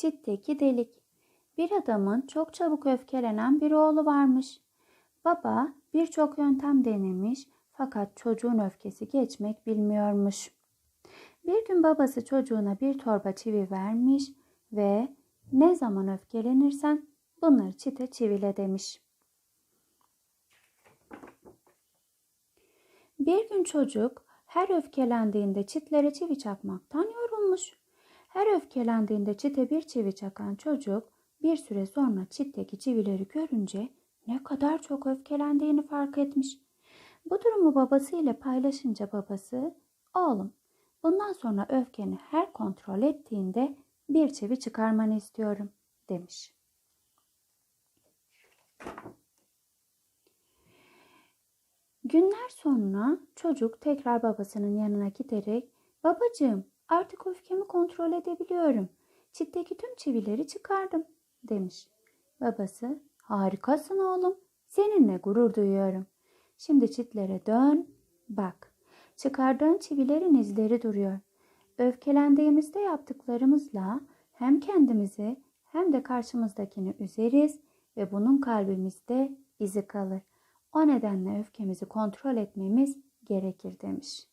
Çitteki delik. Bir adamın çok çabuk öfkelenen bir oğlu varmış. Baba birçok yöntem denemiş fakat çocuğun öfkesi geçmek bilmiyormuş. Bir gün babası çocuğuna bir torba çivi vermiş ve ne zaman öfkelenirsen bunları çite çivile demiş. Bir gün çocuk her öfkelendiğinde çitlere çivi çakmaktan yorulmuş. Her öfkelendiğinde çite bir çivi çakan çocuk bir süre sonra çitteki çivileri görünce ne kadar çok öfkelendiğini fark etmiş. Bu durumu babasıyla paylaşınca babası, oğlum bundan sonra öfkeni her kontrol ettiğinde bir çivi çıkarmanı istiyorum demiş. Günler sonra çocuk tekrar babasının yanına giderek babacığım artık öfkemi kontrol edebiliyorum. Çitteki tüm çivileri çıkardım demiş. Babası harikasın oğlum seninle gurur duyuyorum. Şimdi çitlere dön bak. Çıkardığın çivilerin izleri duruyor. Öfkelendiğimizde yaptıklarımızla hem kendimizi hem de karşımızdakini üzeriz ve bunun kalbimizde izi kalır. O nedenle öfkemizi kontrol etmemiz gerekir demiş.